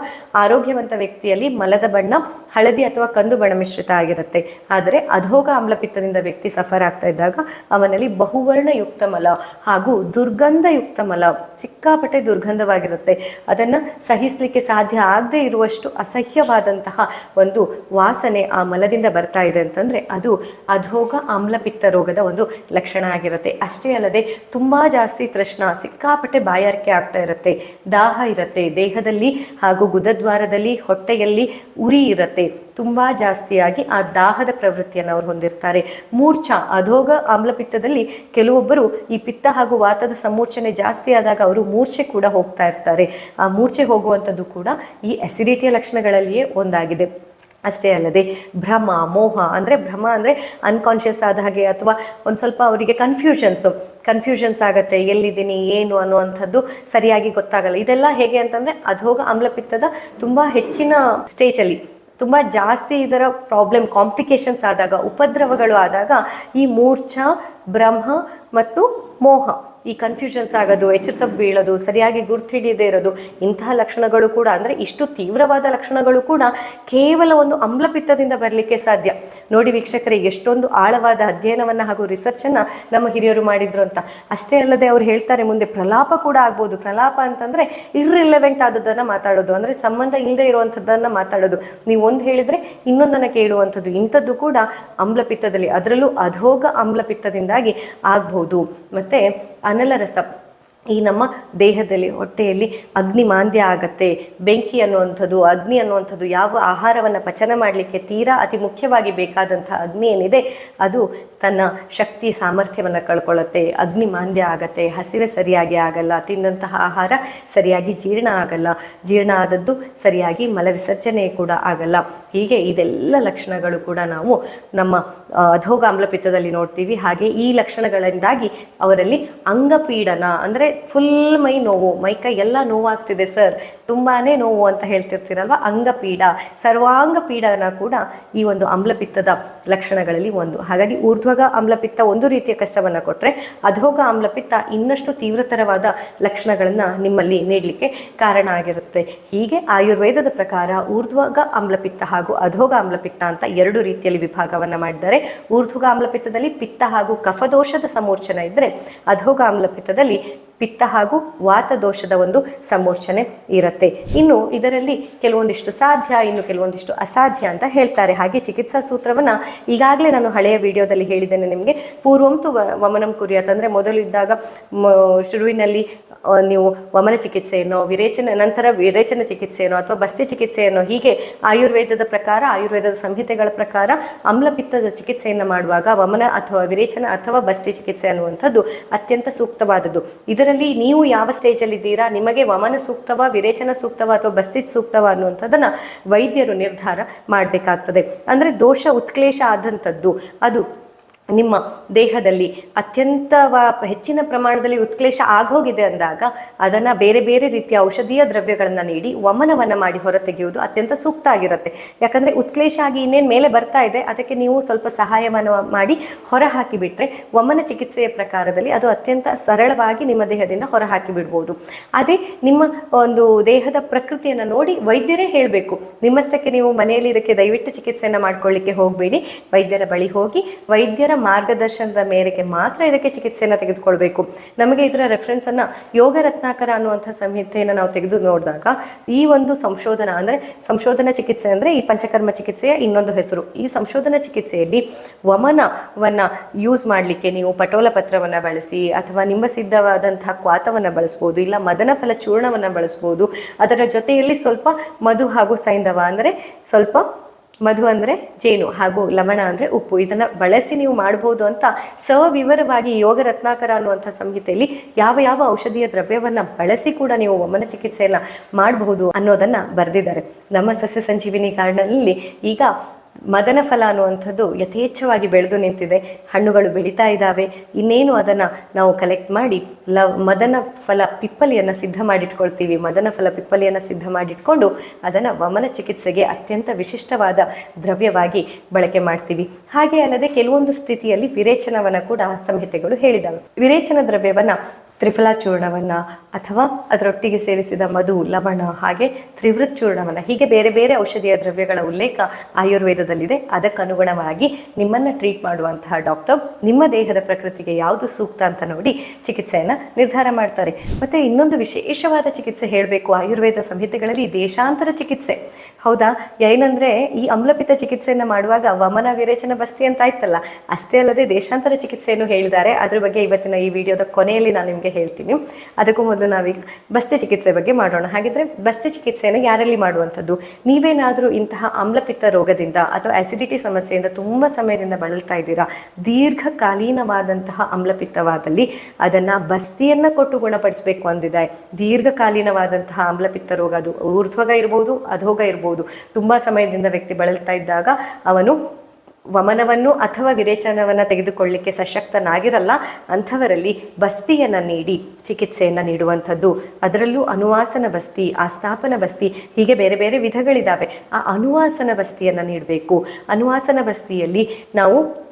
ಆರೋಗ್ಯವಂತ ವ್ಯಕ್ತಿಯಲ್ಲಿ ಮಲದ ಬಣ್ಣ, ಹಳದಿ ಅಥವಾ ಕಂದು ಬಣ್ಣ ಮಿಶ್ರಿತ ಆಗಿರುತ್ತೆ. ಆದರೆ ಅಧೋಗ ಆಮ್ಲಪಿತ್ತದಿಂದ ವ್ಯಕ್ತಿ ಸಫರ್ ಆಗ್ತಾ ಇದ್ದಾಗ ಅವನಲ್ಲಿ ಬಹುವರ್ಣಯುಕ್ತ ಮಲ ಹಾಗೂ ದುರ್ಗಂಧಯುಕ್ತ ಮಲ, ಸಿಕ್ಕಾಪಟ್ಟೆ ದುರ್ಗಂಧವಾಗಿರುತ್ತೆ. ಅದನ್ನು ಸಹಿಸಲಿಕ್ಕೆ ಸಾಧ್ಯ ಆಗದೇ ಇರುವಷ್ಟು ಅಸಹ್ಯವಾದಂತಹ ಒಂದು ವಾಸನೆ ಆ ಮಲದಿಂದ ಬರ್ತಾ ಇದೆ ಅಂತಂದರೆ ಅದು ಅಧೋಗ ಆಮ್ಲಪಿತ್ತ ರೋಗದ ಒಂದು ಲಕ್ಷಣ ಆಗಿರುತ್ತೆ. ಅಷ್ಟೇ ಅಲ್ಲದೆ ತುಂಬ ಜಾಸ್ತಿ ತೃಷ್ಣ, ಸಿಕ್ಕಾಪಟ್ಟೆ ಬಾಯಾರಿಕೆ ಆಗ್ತಾ ಇರುತ್ತೆ. ದಾಹ ಇರುತ್ತೆ, ದೇಹದಲ್ಲಿ ಹಾಗೂ ಗುದದ್ವಾರದಲ್ಲಿ ಹೊಟ್ಟೆಯಲ್ಲಿ ಉರಿ ಇರುತ್ತೆ. ತುಂಬ ಜಾಸ್ತಿಯಾಗಿ ಆ ದಾಹದ ಪ್ರವೃತ್ತಿಯನ್ನು ಅವರು ಹೊಂದಿರ್ತಾರೆ. ಮೂರ್ಛಾ ಅಧೋಗ ಆಮ್ಲಪಿತ್ತದಲ್ಲಿ ಕೆಲವೊಬ್ಬರು ಈ ಪಿತ್ತ ಹಾಗೂ ವಾತದ ಸಮೂರ್ಚನೆ ಜಾಸ್ತಿ ಆದಾಗ ಅವರು ಮೂರ್ಛೆ ಕೂಡ ಹೋಗ್ತಾ ಇರ್ತಾರೆ. ಆ ಮೂರ್ಛೆ ಹೋಗುವಂಥದ್ದು ಕೂಡ ಈ ಅಸಿಡಿಟಿಯ ಲಕ್ಷಣಗಳಲ್ಲಿಯೇ ಒಂದಾಗಿದೆ. ಅಷ್ಟೇ ಅಲ್ಲದೆ ಭ್ರಮ, ಮೋಹ ಅಂದರೆ ಭ್ರಮ ಅಂದರೆ ಅನ್ಕಾನ್ಷಿಯಸ್ ಆದ ಹಾಗೆ ಅಥವಾ ಒಂದು ಸ್ವಲ್ಪ ಅವರಿಗೆ ಕನ್ಫ್ಯೂಷನ್ಸು ಕನ್ಫ್ಯೂಷನ್ಸ್ ಆಗುತ್ತೆ, ಎಲ್ಲಿದ್ದೀನಿ, ಏನು ಅನ್ನುವಂಥದ್ದು ಸರಿಯಾಗಿ ಗೊತ್ತಾಗಲ್ಲ. ಇದೆಲ್ಲ ಹೇಗೆ ಅಂತಂದರೆ ಅಧೋಗ ಆಮ್ಲಪಿತ್ತದ ತುಂಬ ಹೆಚ್ಚಿನ ಸ್ಟೇಜಲ್ಲಿ ತುಂಬ ಜಾಸ್ತಿ ಇದರ ಪ್ರಾಬ್ಲಮ್ ಕಾಂಪ್ಲಿಕೇಶನ್ಸ್ ಆದಾಗ, ಉಪದ್ರವಗಳು ಆದಾಗ ಈ ಮೂರ್ಛ ಬ್ರಹ್ಮ ಮತ್ತು ಮೋಹ. ಈ ಕನ್ಫ್ಯೂಷನ್ಸ್ ಆಗೋದು ಎಚ್ಚರ ತಪ್ಪು ಬೀಳೋದು, ಸರಿಯಾಗಿ ಗುರ್ತು ಹಿಡಿಯದೇ ಇರೋದು, ಇಂತಹ ಲಕ್ಷಣಗಳು ಕೂಡ, ಅಂದರೆ ಇಷ್ಟು ತೀವ್ರವಾದ ಲಕ್ಷಣಗಳು ಕೂಡ ಕೇವಲ ಒಂದು ಅಮ್ಲಪಿತ್ತದಿಂದ ಬರಲಿಕ್ಕೆ ಸಾಧ್ಯ. ನೋಡಿ ವೀಕ್ಷಕರೇ, ಎಷ್ಟೊಂದು ಆಳವಾದ ಅಧ್ಯಯನವನ್ನು ಹಾಗೂ ರಿಸರ್ಚನ್ನು ನಮ್ಮ ಹಿರಿಯರು ಮಾಡಿದ್ರು ಅಂತ. ಅಷ್ಟೇ ಅಲ್ಲದೆ ಅವ್ರು ಹೇಳ್ತಾರೆ, ಮುಂದೆ ಪ್ರಲಾಪ ಕೂಡ ಆಗ್ಬೋದು. ಪ್ರಲಾಪ ಅಂತಂದರೆ ಇರ್ರಿಲೆವೆಂಟ್ ಆದದ್ದನ್ನು ಮಾತಾಡೋದು, ಅಂದರೆ ಸಂಬಂಧ ಇಲ್ಲದೆ ಇರುವಂಥದ್ದನ್ನು ಮಾತಾಡೋದು. ನೀವು ಒಂದು ಹೇಳಿದರೆ ಇನ್ನೊಂದನ್ನು ಕೇಳುವಂಥದ್ದು. ಇಂಥದ್ದು ಕೂಡ ಅಮ್ಲಪಿತ್ತದಲ್ಲಿ ಅದರಲ್ಲೂ ಅಧೋಗ ಆಮ್ಲಪಿತ್ತದಿಂದಾಗಿ ಆಗ್ಬೋದು. ಮತ್ತು ಅನಲರಸ ಈ ನಮ್ಮ ದೇಹದಲ್ಲಿ, ಹೊಟ್ಟೆಯಲ್ಲಿ ಅಗ್ನಿ ಮಾಂದ್ಯ ಆಗತ್ತೆ. ಬೆಂಕಿ ಅನ್ನುವಂಥದ್ದು, ಅಗ್ನಿ ಅನ್ನುವಂಥದ್ದು ಯಾವ ಆಹಾರವನ್ನು ಪಚನ ಮಾಡಲಿಕ್ಕೆ ತೀರಾ ಅತಿ ಮುಖ್ಯವಾಗಿ ಬೇಕಾದಂಥ ಅಗ್ನಿ ಏನಿದೆ, ಅದು ತನ್ನ ಶಕ್ತಿ ಸಾಮರ್ಥ್ಯವನ್ನು ಕಳ್ಕೊಳ್ಳುತ್ತೆ. ಅಗ್ನಿ ಮಾಂದ್ಯ ಆಗತ್ತೆ, ಹಸಿರು ಸರಿಯಾಗಿ ಆಗಲ್ಲ, ತಿಂದಂತಹ ಆಹಾರ ಸರಿಯಾಗಿ ಜೀರ್ಣ ಆಗಲ್ಲ, ಜೀರ್ಣ ಆದದ್ದು ಸರಿಯಾಗಿ ಮಲವಿಸರ್ಜನೆ ಕೂಡ ಆಗಲ್ಲ. ಹೀಗೆ ಇದೆಲ್ಲ ಲಕ್ಷಣಗಳು ಕೂಡ ನಾವು ನಮ್ಮ ಅಧೋಗಾಮ್ಲಪಿತ್ತದಲ್ಲಿ ಅಧೋಗ ನೋಡ್ತೀವಿ. ಹಾಗೆ ಈ ಲಕ್ಷಣಗಳಿಂದಾಗಿ ಅವರಲ್ಲಿ ಅಂಗಪೀಡನ, ಅಂದರೆ ಫುಲ್ ಮೈ ನೋವು ಮೈಕೈ ಎಲ್ಲ ನೋವಾಗ್ತಿದೆ ಸರ್ ತುಂಬಾ ನೋವು ಅಂತ ಹೇಳ್ತಿರ್ತೀರಲ್ವ? ಅಂಗಪೀಡ. ಸರ್ವಾಂಗ ಪೀಡನ ಕೂಡ ಈ ಒಂದು ಆಮ್ಲಪಿತ್ತದ ಲಕ್ಷಣಗಳಲ್ಲಿ ಒಂದು. ಹಾಗಾಗಿ ಊರ್ಧ್ವಗ ಆಮ್ಲಪಿತ್ತ ಒಂದು ರೀತಿಯ ಕಷ್ಟವನ್ನು ಕೊಟ್ಟರೆ ಅಧೋಗ ಆಮ್ಲಪಿತ್ತ ಇನ್ನಷ್ಟು ತೀವ್ರತರವಾದ ಲಕ್ಷಣಗಳನ್ನು ನಿಮ್ಮಲ್ಲಿ ನೀಡಲಿಕ್ಕೆ ಕಾರಣ ಆಗಿರುತ್ತೆ. ಹೀಗೆ ಆಯುರ್ವೇದದ ಪ್ರಕಾರ ಊರ್ಧ್ವಗ ಆಮ್ಲಪಿತ್ತ ಹಾಗೂ ಅಧೋಗ ಆಮ್ಲಪಿತ್ತ ಅಂತ ಎರಡು ರೀತಿಯಲ್ಲಿ ವಿಭಾಗವನ್ನು ಮಾಡಿದ್ದಾರೆ ಊರ್ಧ್ವಗ ಆಮ್ಲಪಿತ್ತದಲ್ಲಿ ಪಿತ್ತ ಹಾಗೂ ಕಫದೋಷದ ಸಮೋರ್ಚನ ಇದ್ದರೆ ಅಧೋಗ ಆಮ್ಲಪಿತ್ತದಲ್ಲಿ ಪಿತ್ತ ಹಾಗೂ ವಾತ ದೋಷದ ಒಂದು ಸಮೋರ್ಚನೆ ಇರುತ್ತೆ. ಇನ್ನು ಇದರಲ್ಲಿ ಕೆಲವೊಂದಿಷ್ಟು ಸಾಧ್ಯ, ಇನ್ನು ಕೆಲವೊಂದಿಷ್ಟು ಅಸಾಧ್ಯ ಅಂತ ಹೇಳ್ತಾರೆ. ಹಾಗೆ ಚಿಕಿತ್ಸಾ ಸೂತ್ರವನ್ನು ಈಗಾಗಲೇ ನಾನು ಹಳೆಯ ವಿಡಿಯೋದಲ್ಲಿ ಹೇಳಿದ್ದೇನೆ ನಿಮಗೆ. ಪೂರ್ವಂತು ವಮನಂ ಕುರಿಯತ್ ಅಂದರೆ ಮೊದಲು ಇದ್ದಾಗ ಶುರುವಿನಲ್ಲಿ ನೀವು ವಮನ ಚಿಕಿತ್ಸೆಯನ್ನು, ವಿರೇಚನ, ನಂತರ ವಿರೇಚನ ಚಿಕಿತ್ಸೆಯನ್ನು ಅಥವಾ ಬಸ್ತಿ ಚಿಕಿತ್ಸೆಯನ್ನು ಹೀಗೆ ಆಯುರ್ವೇದದ ಪ್ರಕಾರ, ಆಯುರ್ವೇದದ ಸಂಹಿತೆಗಳ ಪ್ರಕಾರ ಆಮ್ಲಪಿತ್ತದ ಚಿಕಿತ್ಸೆಯನ್ನು ಮಾಡುವಾಗ ವಮನ ಅಥವಾ ವಿರೇಚನ ಅಥವಾ ಬಸ್ತಿ ಚಿಕಿತ್ಸೆ ಅನ್ನುವಂಥದ್ದು ಅತ್ಯಂತ ಸೂಕ್ತವಾದದ್ದು. ಇದರಲ್ಲಿ ನೀವು ಯಾವ ಸ್ಟೇಜಲ್ಲಿದ್ದೀರಾ, ನಿಮಗೆ ವಮನ ಸೂಕ್ತವ, ವಿರೇಚನ ಸೂಕ್ತವ ಅಥವಾ ಬಸ್ತಿ ಸೂಕ್ತವ ಅನ್ನುವಂಥದ್ದನ್ನು ವೈದ್ಯರು ನಿರ್ಧಾರ ಮಾಡಬೇಕಾಗ್ತದೆ. ಅಂದರೆ ದೋಷ, ಉತ್ಕ್ಲೇಶ ಆದಂಥದ್ದು. ಅದು ನಿಮ್ಮ ದೇಹದಲ್ಲಿ ಅತ್ಯಂತ ಹೆಚ್ಚಿನ ಪ್ರಮಾಣದಲ್ಲಿ ಉತ್ಕ್ಲೇಶ ಆಗೋಗಿದೆ ಅಂದಾಗ ಅದನ್ನು ಬೇರೆ ಬೇರೆ ರೀತಿಯ ಔಷಧೀಯ ದ್ರವ್ಯಗಳನ್ನು ನೀಡಿ ವಮನವನ್ನು ಮಾಡಿ ಹೊರತೆಗೆಯುವುದು ಅತ್ಯಂತ ಸೂಕ್ತ ಆಗಿರುತ್ತೆ. ಯಾಕಂದರೆ ಉತ್ಕ್ಲೇಶ ಆಗಿ ಇನ್ನೇನು ಮೇಲೆ ಬರ್ತಾ ಇದೆ, ಅದಕ್ಕೆ ನೀವು ಸ್ವಲ್ಪ ಸಹಾಯವನ್ನು ಮಾಡಿ ಹೊರ ಹಾಕಿಬಿಟ್ರೆ ವಮನ ಚಿಕಿತ್ಸೆಯ ಪ್ರಕಾರದಲ್ಲಿ ಅದು ಅತ್ಯಂತ ಸರಳವಾಗಿ ನಿಮ್ಮ ದೇಹದಿಂದ ಹೊರ ಹಾಕಿ ಬಿಡ್ಬೋದು ಅದೇ ನಿಮ್ಮ ಒಂದು ದೇಹದ ಪ್ರಕೃತಿಯನ್ನು ನೋಡಿ ವೈದ್ಯರೇ ಹೇಳಬೇಕು, ನಿಮ್ಮಷ್ಟಕ್ಕೆ ನೀವು ಮನೆಯಲ್ಲಿ ಇದಕ್ಕೆ ದಯವಿಟ್ಟು ಚಿಕಿತ್ಸೆಯನ್ನು ಮಾಡ್ಕೊಳ್ಳಿಕ್ಕೆ ಹೋಗಬೇಡಿ, ವೈದ್ಯರ ಬಳಿ ಹೋಗಿ ವೈದ್ಯರ ಮಾರ್ಗದರ್ಶನದ ಮೇರೆಗೆ ಮಾತ್ರ ಇದಕ್ಕೆ ಚಿಕಿತ್ಸೆಯನ್ನು ತೆಗೆದುಕೊಳ್ಬೇಕು. ನಮಗೆ ಇದರ ರೆಫರೆನ್ಸನ್ನು ಯೋಗ ರತ್ನಾಕರ ಅನ್ನುವಂಥ ಸಂಹಿತೆಯನ್ನು ನಾವು ತೆಗೆದು ನೋಡಿದಾಗ ಈ ಒಂದು ಸಂಶೋಧನಾ ಅಂದರೆ ಸಂಶೋಧನಾ ಚಿಕಿತ್ಸೆ ಅಂದರೆ ಈ ಪಂಚಕರ್ಮ ಚಿಕಿತ್ಸೆಯ ಇನ್ನೊಂದು ಹೆಸರು. ಈ ಸಂಶೋಧನಾ ಚಿಕಿತ್ಸೆಯಲ್ಲಿ ವಮನವನ್ನ ಯೂಸ್ ಮಾಡಲಿಕ್ಕೆ ನೀವು ಪಟೋಲ ಪತ್ರವನ್ನು ಬಳಸಿ ಅಥವಾ ನಿಮ್ಮ ಸಿದ್ಧವಾದಂತಹ ಕ್ವಾತವನ್ನು ಬಳಸ್ಬೋದು, ಇಲ್ಲ ಮದನ ಫಲ ಚೂರ್ಣವನ್ನು ಬಳಸ್ಬೋದು, ಅದರ ಜೊತೆಯಲ್ಲಿ ಸ್ವಲ್ಪ ಮಧು ಹಾಗೂ ಸೈಂಧವ ಅಂದರೆ ಸ್ವಲ್ಪ ಮಧು ಅಂದರೆ ಜೇನು ಹಾಗೂ ಲವಣ ಅಂದರೆ ಉಪ್ಪು. ಇದನ್ನು ಬಳಸಿ ನೀವು ಮಾಡ್ಬೋದು ಅಂತ ಸವಿವರವಾಗಿ ಯೋಗ ರತ್ನಾಕರ ಅನ್ನುವಂಥ ಸಂಹಿತೆಯಲ್ಲಿ ಯಾವ ಯಾವ ಔಷಧೀಯ ದ್ರವ್ಯವನ್ನು ಬಳಸಿ ಕೂಡ ನೀವು ವಮನ ಚಿಕಿತ್ಸೆಯನ್ನು ಮಾಡಬಹುದು ಅನ್ನೋದನ್ನು ಬರೆದಿದ್ದಾರೆ. ನಮ್ಮ ಸಸ್ಯ ಸಂಜೀವಿನಿ ಕಾರ್ಡ್ನಲ್ಲಿ ಈಗ ಮದನ ಫಲ ಅನ್ನುವಂಥದ್ದು ಯಥೇಚ್ಛವಾಗಿ ಬೆಳೆದು ನಿಂತಿದೆ. ಹಣ್ಣುಗಳು ಬೆಳೀತಾ ಇದ್ದಾವೆ. ಇನ್ನೇನು ಅದನ್ನು ನಾವು ಕಲೆಕ್ಟ್ ಮಾಡಿ ಲವ್, ಮದನ ಫಲ ಪಿಪ್ಪಲಿಯನ್ನು ಸಿದ್ಧ ಮಾಡಿಟ್ಕೊಳ್ತೀವಿ. ಮದನ ಫಲ ಪಿಪ್ಪಲಿಯನ್ನು ಸಿದ್ಧ ಮಾಡಿಟ್ಕೊಂಡು ಅದನ್ನು ವಮನ ಚಿಕಿತ್ಸೆಗೆ ಅತ್ಯಂತ ವಿಶಿಷ್ಟವಾದ ದ್ರವ್ಯವಾಗಿ ಬಳಕೆ ಮಾಡ್ತೀವಿ. ಹಾಗೆ ಅಲ್ಲದೆ ಕೆಲವೊಂದು ಸ್ಥಿತಿಯಲ್ಲಿ ವಿರೇಚನವನ್ನು ಕೂಡ ಸಂಹಿತೆಗಳು ಹೇಳಿದಾವೆ. ವಿರೇಚನ ದ್ರವ್ಯವನ್ನು ತ್ರಿಫಲಾ ಚೂರ್ಣವನ್ನು ಅಥವಾ ಅದರೊಟ್ಟಿಗೆ ಸೇರಿಸಿದ ಮಧು, ಲವಣ ಹಾಗೆ ತ್ರಿವೃತ್ ಚೂರ್ಣವನ್ನು, ಹೀಗೆ ಬೇರೆ ಬೇರೆ ಔಷಧೀಯ ದ್ರವ್ಯಗಳ ಉಲ್ಲೇಖ ಆಯುರ್ವೇದದಲ್ಲಿದೆ. ಅದಕ್ಕನುಗುಣವಾಗಿ ನಿಮ್ಮನ್ನು ಟ್ರೀಟ್ ಮಾಡುವಂತಹ ಡಾಕ್ಟರ್ ನಿಮ್ಮ ದೇಹದ ಪ್ರಕೃತಿಗೆ ಯಾವುದು ಸೂಕ್ತ ಅಂತ ನೋಡಿ ಚಿಕಿತ್ಸೆಯನ್ನು ನಿರ್ಧಾರ ಮಾಡ್ತಾರೆ. ಮತ್ತು ಇನ್ನೊಂದು ವಿಶೇಷವಾದ ಚಿಕಿತ್ಸೆ ಹೇಳಬೇಕು, ಆಯುರ್ವೇದ ಸಂಹಿತೆಗಳಲ್ಲಿ ದೇಶಾಂತರ ಚಿಕಿತ್ಸೆ. ಹೌದಾ? ಏನಂದರೆ ಈ ಅಮ್ಲಪಿತ ಚಿಕಿತ್ಸೆಯನ್ನು ಮಾಡುವಾಗ ವಮನ, ವಿರೇಚನ, ಬಸ್ತಿ ಅಂತ ಆಯ್ತಲ್ಲ, ಅಷ್ಟೇ ಅಲ್ಲದೆ ದೇಶಾಂತರ ಚಿಕಿತ್ಸೆಯನ್ನು ಹೇಳಿದ್ದಾರೆ. ಅದ್ರ ಬಗ್ಗೆ ಇವತ್ತಿನ ಈ ವಿಡಿಯೋದ ಕೊನೆಯಲ್ಲಿ ನಾನು ನಿಮಗೆ ಹೇಳ್ತೀನಿ. ಅದಕ್ಕೂ ಮೊದಲು ನಾವೀಗ ಬಸ್ತಿ ಚಿಕಿತ್ಸೆ ಬಗ್ಗೆ ಮಾಡೋಣ. ಹಾಗಿದ್ರೆ ಬಸ್ತಿ ಚಿಕಿತ್ಸೆಯನ್ನು ಯಾರಲ್ಲಿ ಮಾಡುವಂಥದ್ದು? ನೀವೇನಾದರೂ ಇಂತಹ ಆಮ್ಲಪಿತ್ತ ರೋಗದಿಂದ ಅಥವಾ ಆಸಿಡಿಟಿ ಸಮಸ್ಯೆಯಿಂದ ತುಂಬ ಸಮಯದಿಂದ ಬಳಲ್ತಾ ಇದ್ದೀರಾ? ದೀರ್ಘಕಾಲೀನವಾದಂತಹ ಆಮ್ಲಪಿತ್ತವಾದಲ್ಲಿ ಅದನ್ನು ಬಸ್ತಿಯನ್ನು ಕೊಟ್ಟು ಗುಣಪಡಿಸಬೇಕು ಅಂದಿದೆ. ದೀರ್ಘಕಾಲೀನವಾದಂತಹ ಆಮ್ಲಪಿತ್ತ ರೋಗ ಅದು ಊರ್ಧ್ವಗ ಇರ್ಬೋದು, ಅಧೋಗ ಇರ್ಬೋದು. ತುಂಬ ಸಮಯದಿಂದ ವ್ಯಕ್ತಿ ಬಳಲ್ತಾ ಇದ್ದಾಗ ಅವನು ವಮನವನ್ನು ಅಥವಾ ವಿರೇಚನವನ್ನು ತೆಗೆದುಕೊಳ್ಳಿಕ್ಕೆ ಸಶಕ್ತನಾಗಿರಲ್ಲ, ಅಂಥವರಲ್ಲಿ ಬಸ್ತಿಯನ್ನು ನೀಡಿ, ಚಿಕಿತ್ಸೆಯನ್ನು ನೀಡುವಂಥದ್ದು. ಅದರಲ್ಲೂ ಅನುವಾಸನ ಬಸ್ತಿ, ಆಸ್ಥಾಪನ ಬಸ್ತಿ, ಹೀಗೆ ಬೇರೆ ಬೇರೆ ವಿಧಗಳಿದ್ದಾವೆ ಆ ಅನುವಾಸನ ಬಸ್ತಿಯನ್ನು ನೀಡಬೇಕು. ಅನುವಾಸನ ಬಸ್ತಿಯಲ್ಲಿ ನಾವು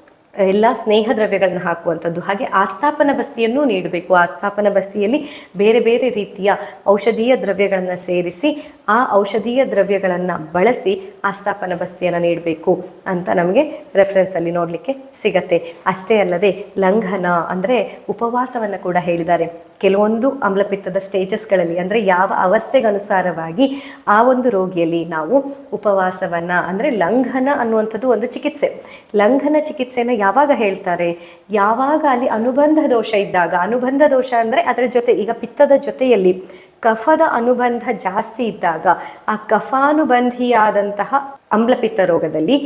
ಎಲ್ಲ ಸ್ನೇಹ ದ್ರವ್ಯಗಳನ್ನು ಹಾಕುವಂಥದ್ದು. ಹಾಗೆ ಆಸ್ಥಾಪನ ಬಸ್ತಿಯನ್ನು ನೀಡಬೇಕು. ಆಸ್ಥಾಪನ ಬಸ್ತಿಯಲ್ಲಿ ಬೇರೆ ಬೇರೆ ರೀತಿಯ ಔಷಧೀಯ ದ್ರವ್ಯಗಳನ್ನು ಸೇರಿಸಿ ಆ ಔಷಧೀಯ ದ್ರವ್ಯಗಳನ್ನು ಬಳಸಿ ಆಸ್ಥಾಪನ ಬಸ್ತಿಯನ್ನು ನೀಡಬೇಕು ಅಂತ ನಮಗೆ ರೆಫರೆನ್ಸಲ್ಲಿ ನೋಡಲಿಕ್ಕೆ ಸಿಗತ್ತೆ. ಅಷ್ಟೇ ಅಲ್ಲದೆ ಲಂಘನ ಅಂದರೆ ಉಪವಾಸವನ್ನು ಕೂಡ ಹೇಳಿದ್ದಾರೆ. ಕೆಲವೊಂದು ಆಮ್ಲಪಿತ್ತದ ಸ್ಟೇಜಸ್ಗಳಲ್ಲಿ ಅಂದರೆ ಯಾವ ಅವಸ್ಥೆಗನುಸಾರವಾಗಿ ಆ ಒಂದು ರೋಗಿಯಲ್ಲಿ ನಾವು ಉಪವಾಸವನ್ನು, ಅಂದರೆ ಲಂಘನ ಅನ್ನುವಂಥದ್ದು ಒಂದು ಚಿಕಿತ್ಸೆ. ಲಂಘನ ಚಿಕಿತ್ಸೆನ ಯಾವಾಗ ಹೇಳ್ತಾರೆ? ಯಾವಾಗ ಅಲ್ಲಿ ಅನುಬಂಧ ದೋಷ ಇದ್ದಾಗ, ಅನುಬಂಧ ದೋಷ ಅಂದರೆ ಅದರ ಜೊತೆ, ಈಗ ಪಿತ್ತದ ಜೊತೆಯಲ್ಲಿ ಕಫದ ಅನುಬಂಧ ಜಾಸ್ತಿ ಇದ್ದಾಗ, ಆ ಕಫಾನುಬಂಧಿಯಾದಂತಹ ಅಮ್ಲಪಿತ್ತ ರೋಗದಲ್ಲಿ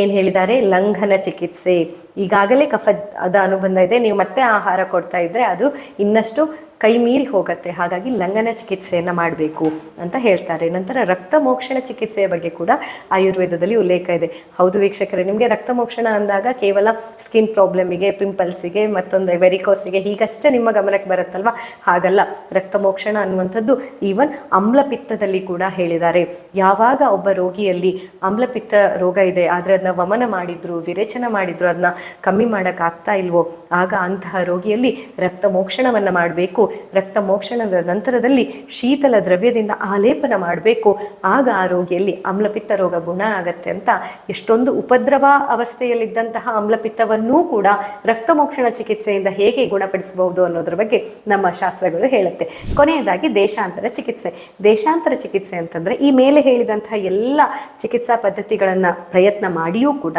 ಏನು ಹೇಳಿದ್ದಾರೆ? ಲಂಘನ ಚಿಕಿತ್ಸೆ. ಈಗಾಗಲೇ ಕಫದ ಅನುಬಂಧ ಇದೆ. ನೀವು ಮತ್ತೆ ಆಹಾರ ಕೊಡ್ತಾ ಇದ್ರೆ ಅದು ಇನ್ನಷ್ಟು ಕೈ ಮೀರಿ ಹೋಗುತ್ತೆ. ಹಾಗಾಗಿ ಲಂಘನ ಚಿಕಿತ್ಸೆಯನ್ನು ಮಾಡಬೇಕು ಅಂತ ಹೇಳ್ತಾರೆ. ನಂತರ ರಕ್ತ ಮೋಕ್ಷಣ ಚಿಕಿತ್ಸೆಯ ಬಗ್ಗೆ ಕೂಡ ಆಯುರ್ವೇದದಲ್ಲಿ ಉಲ್ಲೇಖ ಇದೆ. ಹೌದು ವೀಕ್ಷಕರೇ, ನಿಮಗೆ ರಕ್ತ ಮೋಕ್ಷಣ ಅಂದಾಗ ಕೇವಲ ಸ್ಕಿನ್ ಪ್ರಾಬ್ಲಮಿಗೆ ಪಿಂಪಲ್ಸಿಗೆ ಮತ್ತೊಂದು ವೆರಿಕೋಸಿಗೆ ಹೀಗಷ್ಟೇ ನಿಮ್ಮ ಗಮನಕ್ಕೆ ಬರುತ್ತಲ್ವ? ಹಾಗಲ್ಲ. ರಕ್ತ ಮೋಕ್ಷಣ ಅನ್ನುವಂಥದ್ದು ಈವನ್ ಅಮ್ಲಪಿತ್ತದಲ್ಲಿ ಕೂಡ ಹೇಳಿದ್ದಾರೆ. ಯಾವಾಗ ಒಬ್ಬ ರೋಗಿಯಲ್ಲಿ ಆಮ್ಲಪಿತ್ತ ರೋಗ ಇದೆ, ಆದರೆ ಅದನ್ನ ವಮನ ಮಾಡಿದ್ರು, ವಿರೇಚನ ಮಾಡಿದ್ರು ಅದನ್ನ ಕಮ್ಮಿ ಮಾಡೋಕ್ಕಾಗ್ತಾ ಇಲ್ವೋ, ಆಗ ಅಂತಹ ರೋಗಿಯಲ್ಲಿ ರಕ್ತ ಮೋಕ್ಷಣವನ್ನು ಮಾಡಬೇಕು. ರಕ್ತ ಮೋಕ್ಷಣದ ನಂತರದಲ್ಲಿ ಶೀತಲ ದ್ರವ್ಯದಿಂದ ಆಲೇಪನ ಮಾಡಬೇಕು. ಆಗ ಆ ರೋಗಿಯಲ್ಲಿ ಆಮ್ಲಪಿತ್ತ ರೋಗ ಗುಣ ಆಗತ್ತೆ ಅಂತ ಎಷ್ಟೊಂದು ಉಪದ್ರವ ಅವಸ್ಥೆಯಲ್ಲಿದ್ದಂತಹ ಆಮ್ಲಪಿತ್ತವನ್ನೂ ಕೂಡ ರಕ್ತ ಮೋಕ್ಷಣ ಚಿಕಿತ್ಸೆಯಿಂದ ಹೇಗೆ ಗುಣಪಡಿಸಬಹುದು ಅನ್ನೋದ್ರ ಬಗ್ಗೆ ನಮ್ಮ ಶಾಸ್ತ್ರಗಳು ಹೇಳುತ್ತೆ. ಕೊನೆಯದಾಗಿ ದೇಶಾಂತರ ಚಿಕಿತ್ಸೆ. ದೇಶಾಂತರ ಚಿಕಿತ್ಸೆ ಅಂತಂದ್ರೆ ಈ ಮೇಲೆ ಹೇಳಿದಂತಹ ಎಲ್ಲ ಚಿಕಿತ್ಸಾ ಪದ್ಧತಿಗಳನ್ನು ಪ್ರಯತ್ನ ಮಾಡಿಯೂ ಕೂಡ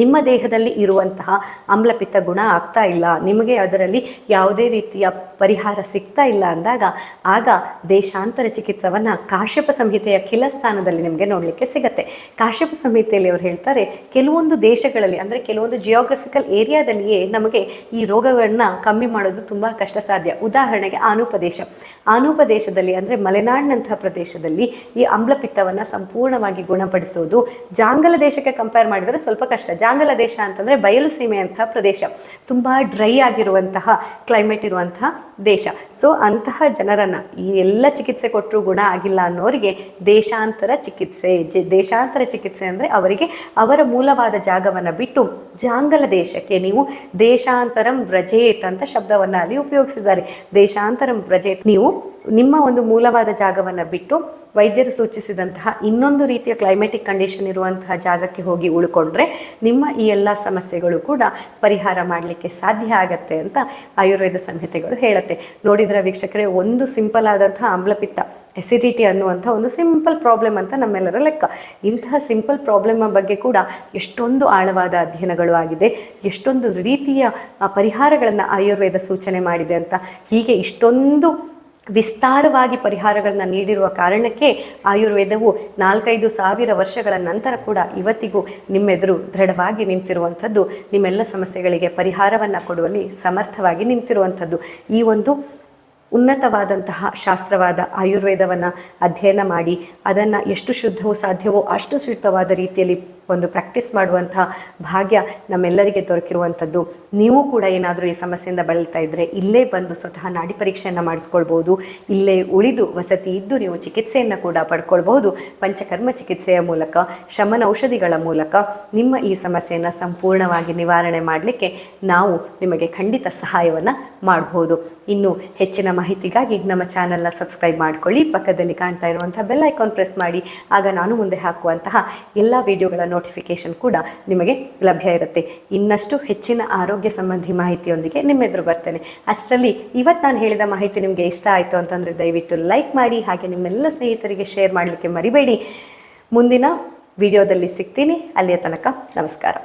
ನಿಮ್ಮ ದೇಹದಲ್ಲಿ ಇರುವಂತಹ ಆಮ್ಲಪಿತ್ತ ಗುಣ ಆಗ್ತಾ ಇಲ್ಲ, ನಿಮಗೆ ಅದರಲ್ಲಿ ಯಾವುದೇ ರೀತಿಯ ಪರಿಹಾರ ಸಿಗ್ತಾ ಇಲ್ಲ ಅಂದಾಗ, ಆಗ ದೇಶಾಂತರ ಚಿಕಿತ್ಸವನ್ನು ಕಾಶ್ಯಪ ಸಂಹಿತೆಯ ಖಿಲಸ್ಥಾನದಲ್ಲಿ ನಿಮಗೆ ನೋಡಲಿಕ್ಕೆ ಸಿಗತ್ತೆ. ಕಾಶ್ಯಪ ಸಂಹಿತೆಯಲ್ಲಿ ಅವರು ಹೇಳ್ತಾರೆ, ಕೆಲವೊಂದು ದೇಶಗಳಲ್ಲಿ, ಅಂದರೆ ಕೆಲವೊಂದು ಜಿಯೋಗ್ರಫಿಕಲ್ ಏರಿಯಾದಲ್ಲಿಯೇ ನಮಗೆ ಈ ರೋಗಗಳನ್ನ ಕಮ್ಮಿ ಮಾಡೋದು ತುಂಬ ಕಷ್ಟ ಸಾಧ್ಯ ಉದಾಹರಣೆಗೆ ಆನುಪದೇಶ. ಆನುಪದೇಶದಲ್ಲಿ ಅಂದರೆ ಮಲೆನಾಡಿನಂತಹ ಪ್ರದೇಶದಲ್ಲಿ ಈ ಆಮ್ಲಪಿತ್ತವನ್ನು ಸಂಪೂರ್ಣವಾಗಿ ಗುಣಪಡಿಸೋದು, ಜಾಂಗಲ ದೇಶಕ್ಕೆ ಕಂಪೇರ್ ಮಾಡಿದರೆ ಸ್ವಲ್ಪ ಕಷ್ಟ. ಜಾಂಗಲ ದೇಶ ಅಂತಂದರೆ ಬಯಲು ಸೀಮೆಯಂತಹ ಪ್ರದೇಶ. ತುಂಬ ಡ್ರೈ ಆಗಿರುವಂತಹ ಕ್ಲೈಮೇಟ್ ಇರುವಂತಹ ದೇಶ. ಸೊ ಅಂತಹ ಜನರನ್ನು ಈ ಎಲ್ಲ ಚಿಕಿತ್ಸೆ ಕೊಟ್ಟರೂ ಗುಣ ಆಗಿಲ್ಲ ಅನ್ನೋರಿಗೆ ದೇಶಾಂತರ ಚಿಕಿತ್ಸೆ ದೇಶಾಂತರ ಚಿಕಿತ್ಸೆ ಅಂದರೆ ಅವರಿಗೆ ಅವರ ಮೂಲವಾದ ಜಾಗವನ್ನು ಬಿಟ್ಟು ಜಾಂಗಲ ದೇಶಕ್ಕೆ ನೀವು ದೇಶಾಂತರಂ ವ್ರಜೇತ್ ಅಂತ ಶಬ್ದವನ್ನು ಅಲ್ಲಿ ಉಪಯೋಗಿಸಿದ್ದಾರೆ. ದೇಶಾಂತರಂ ವ್ರಜೇತ್ ನೀವು ನಿಮ್ಮ ಒಂದು ಮೂಲವಾದ ಜಾಗವನ್ನು ಬಿಟ್ಟು ವೈದ್ಯರು ಸೂಚಿಸಿದಂತಹ ಇನ್ನೊಂದು ರೀತಿಯ ಕ್ಲೈಮೆಟಿಕ್ ಕಂಡೀಷನ್ ಇರುವಂತಹ ಜಾಗಕ್ಕೆ ಹೋಗಿ ಉಳ್ಕೊಂಡ್ರೆ ನಿಮ್ಮ ಈ ಎಲ್ಲ ಸಮಸ್ಯೆಗಳು ಕೂಡ ಪರಿಹಾರ ಮಾಡಲಿಕ್ಕೆ ಸಾಧ್ಯ ಆಗತ್ತೆ ಅಂತ ಆಯುರ್ವೇದ ಸಂಹಿತೆಗಳು ಹೇಳುತ್ತೆ. ನೋಡಿದ್ರೆ ವೀಕ್ಷಕರೇ, ಒಂದು ಸಿಂಪಲ್ ಆದಂತಹ ಆಮ್ಲಪಿತ್ತ ಎಸಿಡಿಟಿ ಅನ್ನುವಂಥ ಒಂದು ಸಿಂಪಲ್ ಪ್ರಾಬ್ಲಮ್ ಅಂತ ನಮ್ಮೆಲ್ಲರ ಲೆಕ್ಕ. ಇಂತಹ ಸಿಂಪಲ್ ಪ್ರಾಬ್ಲಮ್ ಬಗ್ಗೆ ಕೂಡ ಎಷ್ಟೊಂದು ಆಳವಾದ ಅಧ್ಯಯನಗಳು ಆಗಿದೆ, ಎಷ್ಟೊಂದು ರೀತಿಯ ಪರಿಹಾರಗಳನ್ನು ಆಯುರ್ವೇದ ಸೂಚನೆ ಮಾಡಿದೆ ಅಂತ, ಹೀಗೆ ಇಷ್ಟೊಂದು ವಿಸ್ತಾರವಾಗಿ ಪರಿಹಾರಗಳನ್ನು ನೀಡಿರುವ ಕಾರಣಕ್ಕೆ ಆಯುರ್ವೇದವು ನಾಲ್ಕೈದು ಸಾವಿರ ವರ್ಷಗಳ ನಂತರ ಕೂಡ ಇವತ್ತಿಗೂ ನಿಮ್ಮೆದುರು ದೃಢವಾಗಿ ನಿಂತಿರುವಂಥದ್ದು. ನಿಮ್ಮೆಲ್ಲ ಸಮಸ್ಯೆಗಳಿಗೆ ಪರಿಹಾರವನ್ನು ಕೊಡುವಲ್ಲಿ ಸಮರ್ಥವಾಗಿ ನಿಂತಿರುವಂಥದ್ದು. ಈ ಒಂದು ಉನ್ನತವಾದಂತಹ ಶಾಸ್ತ್ರವಾದ ಆಯುರ್ವೇದವನ್ನು ಅಧ್ಯಯನ ಮಾಡಿ, ಅದನ್ನು ಎಷ್ಟು ಶುದ್ಧವೋ ಸಾಧ್ಯವೋ ಅಷ್ಟು ಶುದ್ಧವಾದ ರೀತಿಯಲ್ಲಿ ಒಂದು ಪ್ರಾಕ್ಟೀಸ್ ಮಾಡುವಂಥ ಭಾಗ್ಯ ನಮ್ಮೆಲ್ಲರಿಗೆ ದೊರಕಿರುವಂಥದ್ದು. ನೀವು ಕೂಡ ಏನಾದರೂ ಈ ಸಮಸ್ಯೆಯಿಂದ ಬಳಲ್ತಾ ಇದ್ದರೆ ಇಲ್ಲೇ ಬಂದು ಸ್ವತಃ ನಾಡಿ ಪರೀಕ್ಷೆಯನ್ನು ಮಾಡಿಸ್ಕೊಳ್ಬೋದು. ಇಲ್ಲೇ ಉಳಿದು ವಸತಿ ಇದ್ದು ನೀವು ಚಿಕಿತ್ಸೆಯನ್ನು ಕೂಡ ಪಡ್ಕೊಳ್ಬಹುದು. ಪಂಚಕರ್ಮ ಚಿಕಿತ್ಸೆಯ ಮೂಲಕ, ಶಮನ ಔಷಧಿಗಳ ಮೂಲಕ ನಿಮ್ಮ ಈ ಸಮಸ್ಯೆಯನ್ನು ಸಂಪೂರ್ಣವಾಗಿ ನಿವಾರಣೆ ಮಾಡಲಿಕ್ಕೆ ನಾವು ನಿಮಗೆ ಖಂಡಿತ ಸಹಾಯವನ್ನು ಮಾಡಬಹುದು ಇನ್ನು ಹೆಚ್ಚಿನ ಮಾಹಿತಿಗಾಗಿ ನಮ್ಮ ಚಾನಲ್ನ ಸಬ್ಸ್ಕ್ರೈಬ್ ಮಾಡಿಕೊಳ್ಳಿ. ಪಕ್ಕದಲ್ಲಿ ಕಾಣ್ತಾ ಇರುವಂತಹ ಬೆಲ್ ಐಕಾನ್ ಪ್ರೆಸ್ ಮಾಡಿ. ಆಗ ನಾನು ಮುಂದೆ ಹಾಕುವಂತಹ ಎಲ್ಲ ವಿಡಿಯೋಗಳ ನೋಟಿಫಿಕೇಷನ್ ಕೂಡ ನಿಮಗೆ ಲಭ್ಯ ಇರುತ್ತೆ. ಇನ್ನಷ್ಟು ಹೆಚ್ಚಿನ ಆರೋಗ್ಯ ಸಂಬಂಧಿ ಮಾಹಿತಿಯೊಂದಿಗೆ ನಿಮ್ಮೆದುರು ಬರ್ತೇನೆ. ಅಷ್ಟರಲ್ಲಿ ಇವತ್ತು ನಾನು ಹೇಳಿದ ಮಾಹಿತಿ ನಿಮಗೆ ಇಷ್ಟ ಆಯಿತು ಅಂತಂದರೆ ದಯವಿಟ್ಟು ಲೈಕ್ ಮಾಡಿ, ಹಾಗೆ ನಿಮ್ಮೆಲ್ಲ ಸ್ನೇಹಿತರಿಗೆ ಶೇರ್ ಮಾಡಲಿಕ್ಕೆ ಮರಿಬೇಡಿ. ಮುಂದಿನ ವಿಡಿಯೋದಲ್ಲಿ ಸಿಗ್ತೀನಿ. ಅಲ್ಲಿಯ ತನಕ ನಮಸ್ಕಾರ.